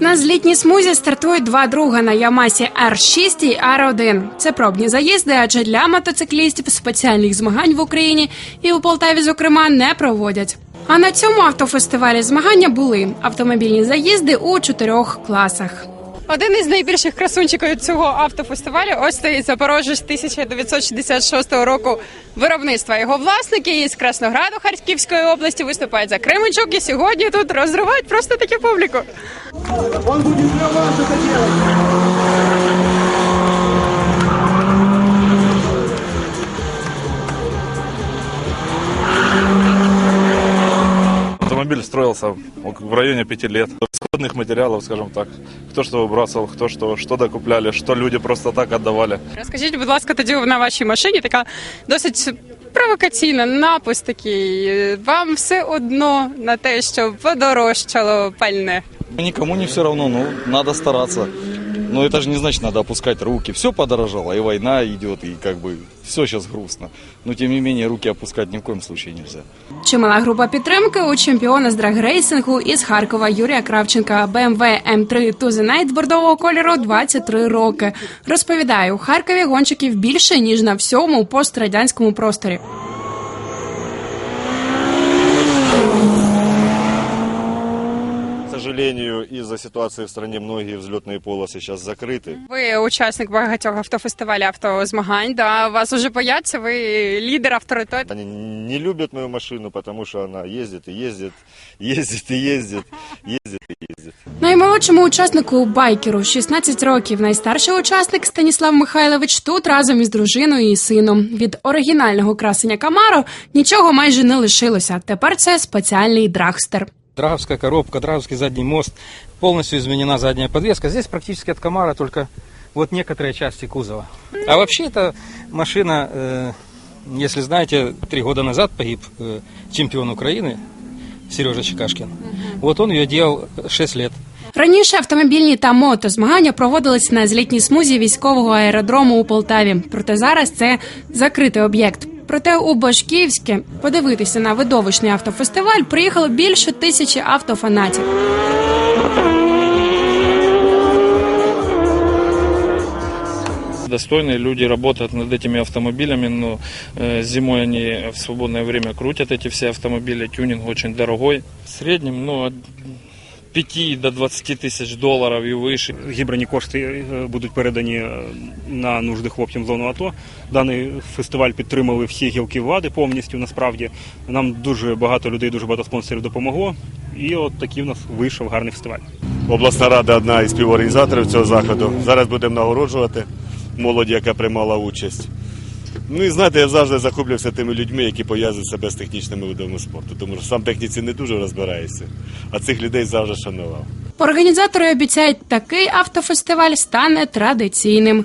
На злітній смузі стартують два друга на Ямасі R6 і R1. Це пробні заїзди, адже для мотоциклістів спеціальних змагань в Україні і у Полтаві, зокрема, не проводять. А на цьому автофестивалі змагання були автомобільні заїзди у чотирьох класах. Один із найбільших красунчиків цього автофестивалю ось стоїть Запорожець 1966 року виробництва. Його власники із Краснограду Харківської області виступають за Кременчук і сьогодні тут розривають просто таку публіку. Он делать. Автомобиль строился в районе пяти лет. Исходных материалов, скажем так. Кто что выбрасывал, кто что, что докупляли, что люди просто так отдавали. Розкажіть, будь ласка, тоді на вашій машині така досить провокаційна напис такий. Вам все одно на те, що подорожчало пальне. Никому не все равно, ну, надо стараться. Но это же не значит, надо опускать руки. Все подорожало, и война идет, и как бы все сейчас грустно. Но тем не менее, руки опускать ни в коем случае нельзя. Чимала група підтримки у чемпіона з драгрейсингу із Харкова Юрія Кравченка BMW M3 To The Night бордового кольору 23 роки. Розповідає, у Харкові гонщиків більше ніж на всьому пострадянському просторі. сожалению, из-за ситуации в стране многие взлетные полосы сейчас закрыты. Ви учасник багатьох автофестивалів автозмагань. Да вас уже бояться. Ви лідер авторитет. Они не любят мою машину, потому что она ездит и ездит, ездит и ездит, ездит и ездит. Наймолодшому учаснику байкеру 16 років. Найстарший учасник Станіслав Михайлович тут разом із дружиною і сином. Від оригінального красення Камаро нічого майже не лишилося. Тепер це спеціальний драгстер. Драговская коробка, Драговский задний мост, полностью изменена задняя подвеска. Здесь практически от Камара только вот некоторые части кузова. А вообще эта машина, э, если знаете, три года назад погиб э, чемпион Украины Сережа Чекашкин. Вот он ее делал 6 лет. Раніше автомобільні та мотозмагання проводились на злітній смузі військового аеродрому у Полтаві. Проте зараз це закритий об'єкт. Проте у Башківське подивитися на видовищний автофестиваль приїхало більше тисячі автофанатів. Достойные люди работают над этими автомобилями, но э, зимой они в свободное время крутят эти все автомобили. Тюнинг очень дорогой. В среднем, ну, от 5 до 20 тисяч долларов и выше. зібрані кошти е, будуть передані е, на нужди хлопцям зону АТО. Даний фестиваль підтримали всі гілки влади повністю. Насправді нам дуже багато людей, дуже багато спонсорів допомогло. І от такий в нас вийшов гарний фестиваль. Обласна рада одна із співорганізаторів цього заходу. Зараз будемо нагороджувати молодь, яка приймала участь. Ну і знаєте, я завжди захоплювався тими людьми, які пов'язують себе з технічними видами спорту, тому що сам техніці не дуже розбирається, а цих людей завжди шанував. Організатори обіцяють, такий автофестиваль стане традиційним.